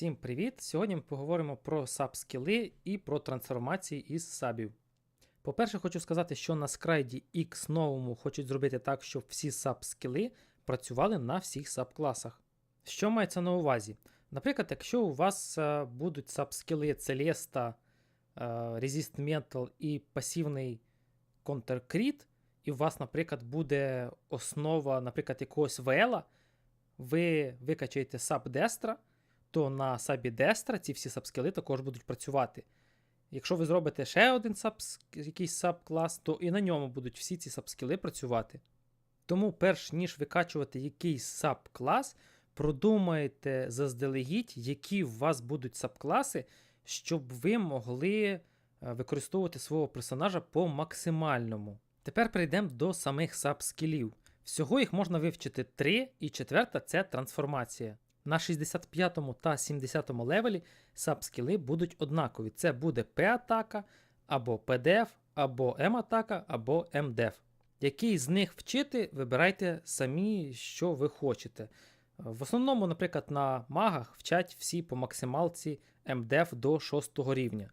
Всім привіт! Сьогодні ми поговоримо про саб-скіли і про трансформації із сабів. По-перше, хочу сказати, що на скрайді X новому хочуть зробити так, щоб всі саб-скіли працювали на всіх саб-класах. Що мається на увазі? Наприклад, якщо у вас е, будуть саб-скіли Celesta, е, Resist Mental і пасивний Counter Crit, і у вас, наприклад, буде основа, наприклад, якогось VL, ви викачаєте саб Дестра, то на сабі Дестра ці всі сабскіли також будуть працювати. Якщо ви зробите ще один саб, якийсь саб-клас, то і на ньому будуть всі ці сабскіли працювати. Тому, перш ніж викачувати якийсь саб-клас, продумайте заздалегідь, які у вас будуть саб-класи, щоб ви могли е, використовувати свого персонажа по максимальному. Тепер перейдемо до самих саб-скілів. Всього їх можна вивчити 3, і четверта це трансформація. На 65 та 70 левелі сабскіли будуть однакові. Це буде P-атака, або PDF, або М-атака, або МДЕФ. Який з них вчити, вибирайте самі, що ви хочете. В основному, наприклад, на магах вчать всі по максималці МДЕФ до 6 рівня.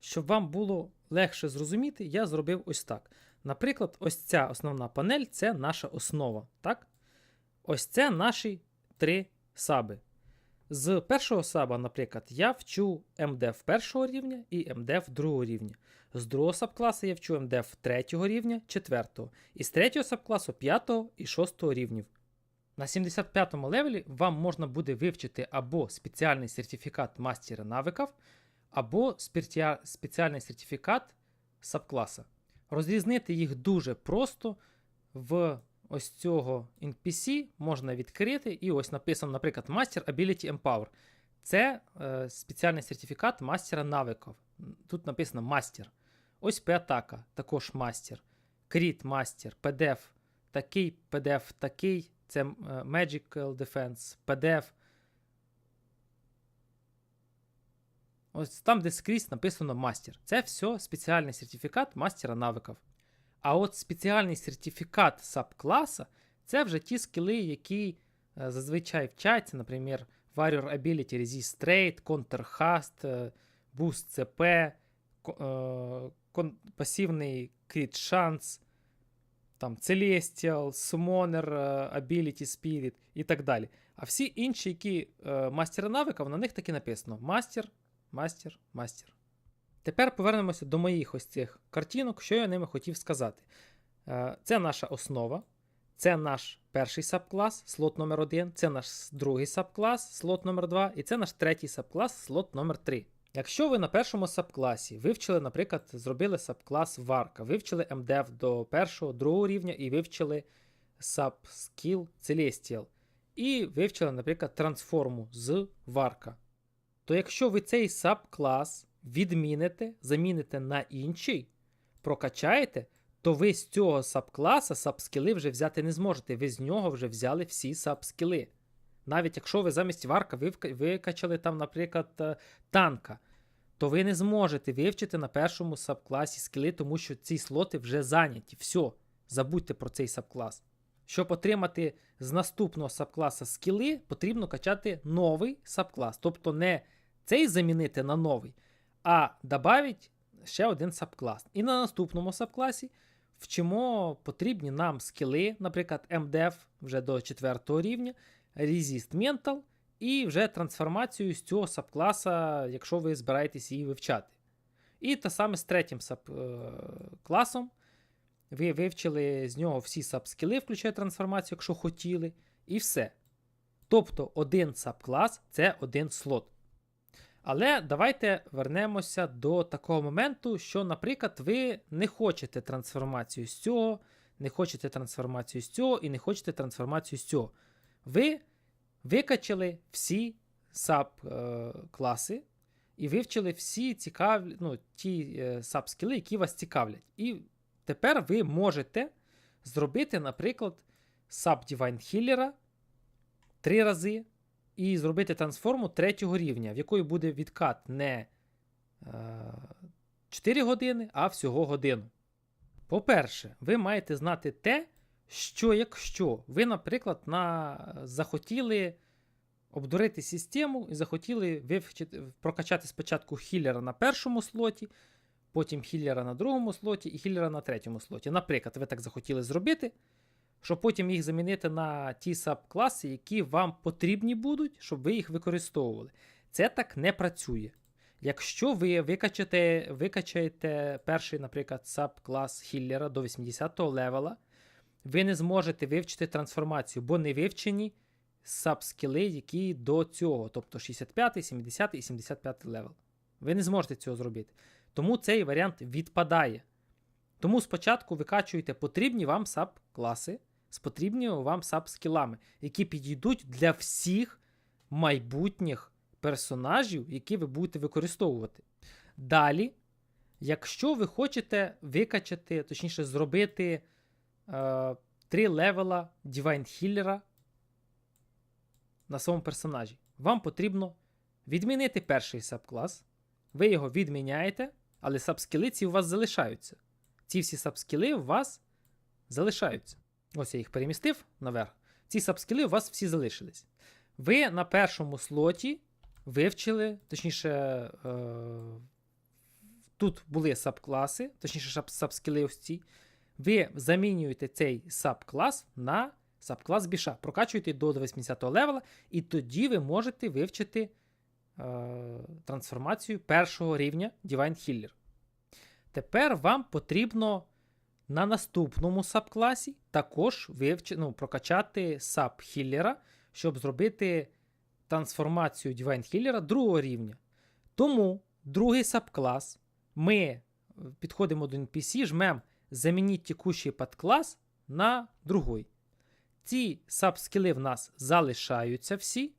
Щоб вам було легше зрозуміти, я зробив ось так. Наприклад, ось ця основна панель це наша основа. так? Ось це наші три саби. З першого саба, наприклад, я вчу МДФ першого рівня і МДФ другого рівня. З другого сабкласу я вчу МДФ третього рівня, четвертого. І з третього сабкласу п'ятого і шостого рівнів. На 75 му левелі вам можна буде вивчити або спеціальний сертифікат мастера навиків, або спеціальний сертифікат сабкласа. Розрізнити їх дуже просто в ось цього NPC можна відкрити, і ось написано, наприклад, Master Ability Empower. Це е, спеціальний сертифікат мастера навиків. Тут написано мастер. Ось P-атака, також мастер. Crit мастер, PDF такий, PDF такий. Це е, Magical Defense, PDF. Ось там, де скрізь написано мастер. Це все спеціальний сертифікат мастера навиків. А от спеціальний сертифікат саб-класа це вже ті скіли, які е, зазвичай вчаться, наприклад, Warrior Ability Resist Trade, Counter Hast, е, Boost CP, е, пасивний Crit Chance, там Celestial, Summoner, Ability Spirit і так далі. А всі інші, які мастера навиків, на них таки написано: Мастер, мастер, мастер. Тепер повернемося до моїх ось цих картинок, що я ними хотів сказати. Е, це наша основа, це наш перший сабклас, слот номер 1 це наш другий сабклас, слот номер 2 і це наш третій сабклас, слот номер 3 Якщо ви на першому сабкласі вивчили, наприклад, зробили сабклас варка, вивчили МДФ до першого, другого рівня і вивчили сабскіл Celestial, і вивчили, наприклад, трансформу з варка, то якщо ви цей сабклас відміните, заміните на інший, прокачаєте, то ви з цього сабкласа сабскіли вже взяти не зможете. Ви з нього вже взяли всі сабскіли. Навіть якщо ви замість варка викачали там, наприклад, е, танка, то ви не зможете вивчити на першому сабкласі скіли, тому що ці слоти вже зайняті. Все, забудьте про цей сабклас. Щоб отримати з наступного сабкласа скіли, потрібно качати новий сабклас. Тобто не цей замінити на новий, а додавить ще один сабклас. І на наступному сабкласі вчимо потрібні нам скіли, наприклад, MDF вже до 4 рівня, Resist Mental і вже трансформацію з цього сабкласа, якщо ви збираєтесь її вивчати. І те саме з третім сабкласом. Ви вивчили з нього всі сабскіли, включає трансформацію, якщо хотіли, і все. Тобто один сабклас це один слот. Але давайте вернемося до такого моменту, що, наприклад, ви не хочете трансформацію з цього, не хочете трансформацію з цього і не хочете трансформацію з цього. Ви викачали всі саб-класи і вивчили всі цікаві, ну, ті е, саб-скіли, які вас цікавлять. І тепер ви можете зробити, наприклад, саб-дівайн хіллера три рази і зробити трансформу третього рівня, в якої буде відкат не е, 4 години, а всього годину. По-перше, ви маєте знати те, що якщо ви, наприклад, на, захотіли обдурити систему і захотіли вивчити, прокачати спочатку хіллера на першому слоті, потім хіллера на другому слоті і хіллера на третьому слоті. Наприклад, ви так захотіли зробити, щоб потім їх замінити на ті саб-класи, які вам потрібні будуть, щоб ви їх використовували. Це так не працює. Якщо ви викачаєте, викачаєте перший, наприклад, саб-клас хіллера до 80-го левела, ви не зможете вивчити трансформацію, бо не вивчені саб-скіли, які до цього, тобто 65, 70 і 75 левел. Ви не зможете цього зробити. Тому цей варіант відпадає. Тому спочатку викачуєте потрібні вам саб-класи з потрібними вам саб-скілами, які підійдуть для всіх майбутніх персонажів, які ви будете використовувати. Далі, якщо ви хочете викачати, точніше, зробити е, три левела Divine Healer на своєму персонажі, вам потрібно відмінити перший сабклас. Ви його відміняєте, але сабскіли ці у вас залишаються. Ці всі сабскіли у вас залишаються. Ось я їх перемістив наверх. Ці сабскіли у вас всі залишились. Ви на першому слоті вивчили, точніше, е, тут були сабкласи, точніше, сабскіли ось ці. Ви замінюєте цей сабклас на сабклас біша. Прокачуєте до 80 левела, і тоді ви можете вивчити е, трансформацію першого рівня Divine Healer. Тепер вам потрібно на наступному сабкласі також вивчити, ну, прокачати саб-хіллера, щоб зробити трансформацію Divine Healer другого рівня. Тому другий сабклас ми підходимо до NPC, жмемо замініть текущий подклас на другий. Ці саб-скіли в нас залишаються всі.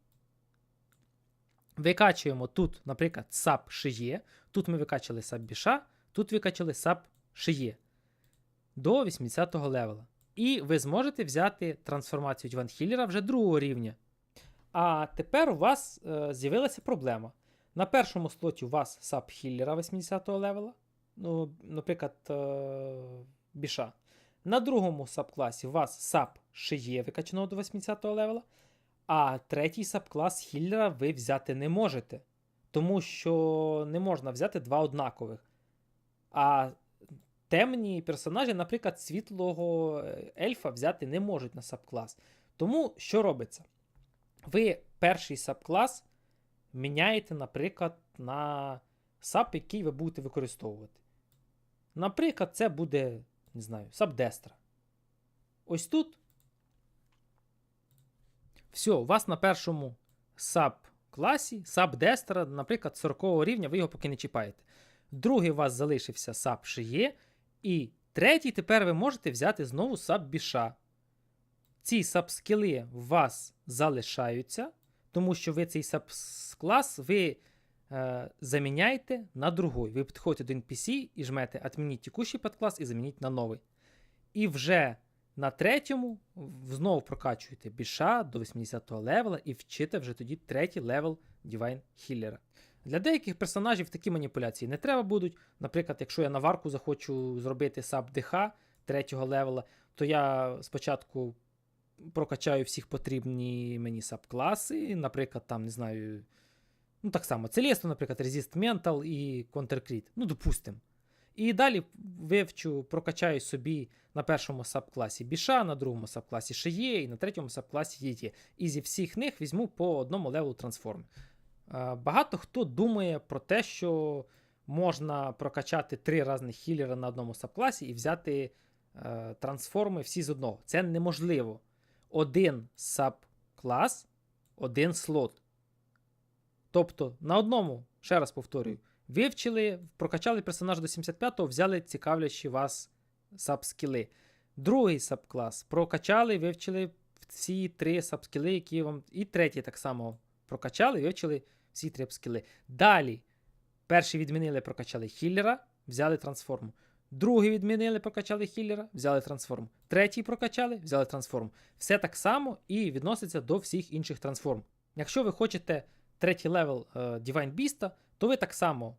Викачуємо тут, наприклад, саб шиє. Тут ми викачали саб біша, тут викачали саб шиє до 80 го левела. І ви зможете взяти трансформацію Діван Хіллера вже другого рівня. А тепер у вас е, з'явилася проблема. На першому слоті у вас саб Хіллера 80 го левела. Ну, наприклад, е, біша. На другому сабкласі у вас саб шиє викачаного до 80 го левела. А третій сабклас хіллера ви взяти не можете. Тому що не можна взяти два однакових. А темні персонажі, наприклад, світлого е, ельфа взяти не можуть на сабклас. Тому що робиться? Ви перший сабклас міняєте, наприклад, на саб, який ви будете використовувати. Наприклад, це буде, не знаю, сабдестра. Ось тут. Все, у вас на першому саб-класі, саб-дестера, наприклад, 40 рівня, ви його поки не чіпаєте. Другий у вас залишився саб шиє. І третій тепер ви можете взяти знову саб-біша. Ці саб-скіли у вас залишаються, тому що ви цей саб-клас ви е, заміняєте на другий. Ви підходите до NPC і жмете «Отмініть текущий подклас і замініть на новий. І вже на третьому знову прокачуєте біша до 80-го левела і вчите вже тоді третій левел Divine Healer. Для деяких персонажів такі маніпуляції не треба будуть. Наприклад, якщо я на варку захочу зробити саб ДХ третього левела, то я спочатку прокачаю всіх потрібні мені саб-класи, наприклад, там, не знаю, ну так само, Целесту, наприклад, Resist Mental і Counter Crit. Ну, допустимо. І далі вивчу, прокачаю собі на першому сабкласі біша, на другому сабкласі шиє, і на третьому сабкласі є. І зі всіх них візьму по одному левелу трансформи. Багато хто думає про те, що можна прокачати три різних хілера на одному сабкласі і взяти е, трансформи всі з одного. Це неможливо. Один сабклас, один слот. Тобто на одному, ще раз повторюю, вивчили, прокачали персонаж до 75-го, взяли цікавлячі вас сабскіли. Другий сабклас прокачали, вивчили всі три сабскіли, які вам. І третій так само прокачали, вивчили всі три скіли. Далі, перший відмінили, прокачали хіллера, взяли трансформу. Другий відмінили, прокачали хіллера, взяли трансформу. Третій прокачали, взяли трансформу. Все так само і відноситься до всіх інших трансформ. Якщо ви хочете третій левел е, Divine Beast, то ви так само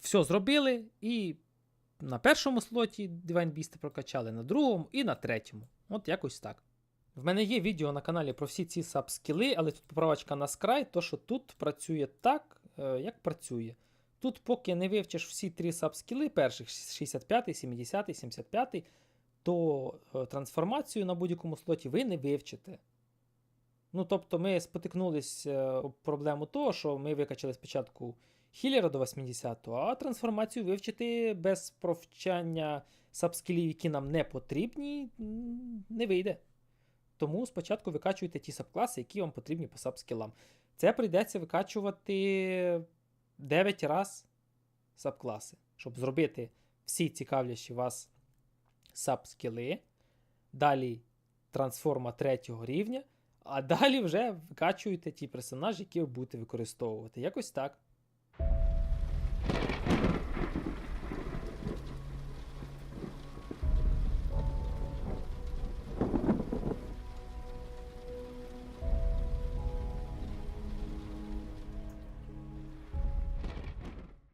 все зробили і на першому слоті Divine Beast прокачали, на другому і на третьому. От якось так. В мене є відео на каналі про всі ці саб-скіли, але тут поправочка на скрай, то що тут працює так, е, як працює. Тут, поки не вивчиш всі три саб-скіли перших 65, 70, 75, то е, трансформацію на будь-якому слоті ви не вивчите. Ну, тобто, ми спотикнулись е, об проблему того, що ми викачали спочатку хілера до 80-го, а трансформацію вивчити без провчання сабскілів, які нам не потрібні, не вийде. Тому спочатку викачуйте ті сабкласи, які вам потрібні по сабскілам. Це прийдеться викачувати 9 раз сабкласи, щоб зробити всі цікавлячі вас сабскіли. Далі трансформа третього рівня. А далі вже викачуєте ті персонажі, які ви будете використовувати. Якось так.